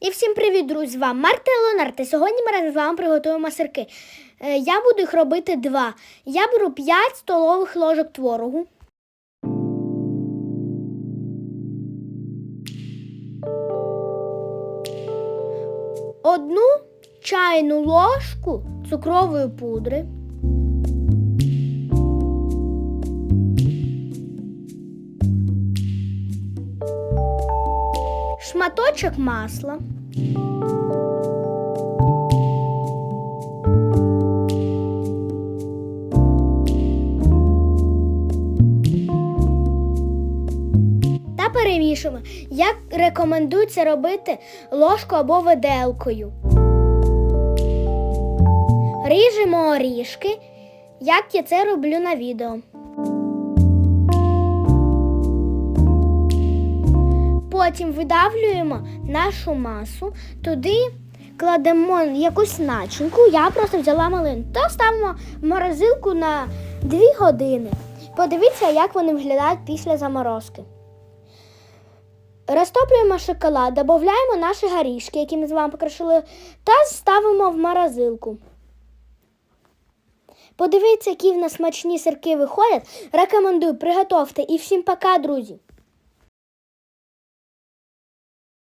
І всім привіт, друзі! З вами Марта Леонард. І Сьогодні ми разом з вами приготуємо сирки. Е, Я буду їх робити два. Я беру 5 столових ложок творогу. Одну чайну ложку цукрової пудри. Шматочок масла. Та перемішуємо. Як рекомендується робити ложку або виделкою. Ріжемо орішки, як я це роблю на відео. Потім видавлюємо нашу масу, туди кладемо якусь начинку. Я просто взяла малину та ставимо в морозилку на 2 години. Подивіться, як вони виглядають після заморозки. Розтоплюємо шоколад, додаємо наші горішки, які ми з вами покришили, та ставимо в морозилку. Подивіться, які в нас смачні сирки виходять. Рекомендую, приготовте і всім пока, друзі!